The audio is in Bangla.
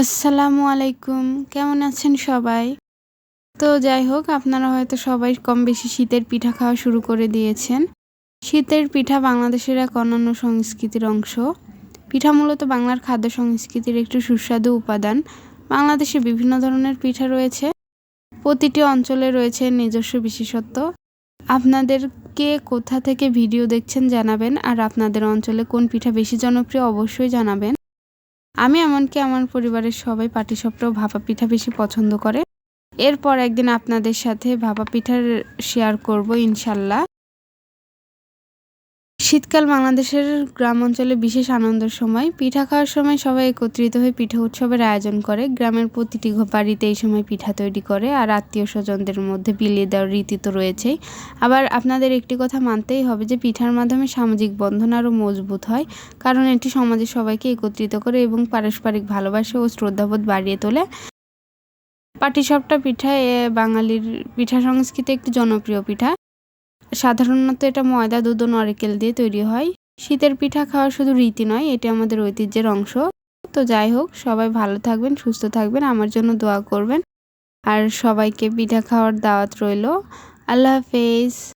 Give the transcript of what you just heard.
আসসালামু আলাইকুম। কেমন আছেন সবাই? তো যাই হোক, আপনারা হয়তো সবাই কম বেশি শীতের পিঠা খাওয়া শুরু করে দিয়েছেন। শীতের পিঠা বাংলাদেশের এক অনন্য সংস্কৃতির অংশ। পিঠা মূলত বাংলার খাদ্য সংস্কৃতির একটি সুস্বাদু উপাদান। বাংলাদেশে বিভিন্ন ধরনের পিঠা রয়েছে। প্রতিটি অঞ্চলে রয়েছে নিজস্ব বিশেষত্ব। আপনাদের কে কোথা থেকে ভিডিও দেখছেন জানাবেন, আর আপনাদের অঞ্চলে কোন পিঠা বেশি জনপ্রিয় অবশ্যই জানাবেন। আমি এমনকি আমার পরিবারের সবাই পাটিসাপটা ও ভাপা পিঠা বেশি পছন্দ করে। এরপর একদিন আপনাদের সাথে ভাপা পিঠার শেয়ার করব ইনশাল্লাহ। শীতকাল বাংলাদেশের গ্রাম অঞ্চলে বিশেষ আনন্দের সময়। পিঠা খাওয়ার সময় সবাই একত্রিত হয়ে পিঠা উৎসবের আয়োজন করে। গ্রামের প্রতিটি বাড়িতে এই সময় পিঠা তৈরি করে আর আত্মীয় স্বজনদের মধ্যে বিলিয়ে দেওয়ার রীতি তো রয়েছেই। আবার আপনাদের একটি কথা মানতেই হবে যে, পিঠার মাধ্যমে সামাজিক বন্ধন আরও মজবুত হয়, কারণ এটি সমাজের সবাইকে একত্রিত করে এবং পারস্পরিক ভালোবাসা ও শ্রদ্ধাবোধ বাড়িয়ে তোলে। পাটিসাপটা পিঠা বাঙালির পিঠা সংস্কৃতি একটি জনপ্রিয় পিঠা। সাধারণত এটা ময়দা, দুধ ও নরিকেল দিয়ে তৈরি হয়। শীতের পিঠা খাওয়া শুধু রীতি নয়, এটি আমাদের ঐতিহ্যের অংশ। তো যাই হোক, সবাই ভালো থাকবেন, সুস্থ থাকবেন, আমার জন্য দোয়া করবেন। আর সবাইকে পিঠা খাওয়ার দাওয়াত রইল। আল্লাহ হাফেজ।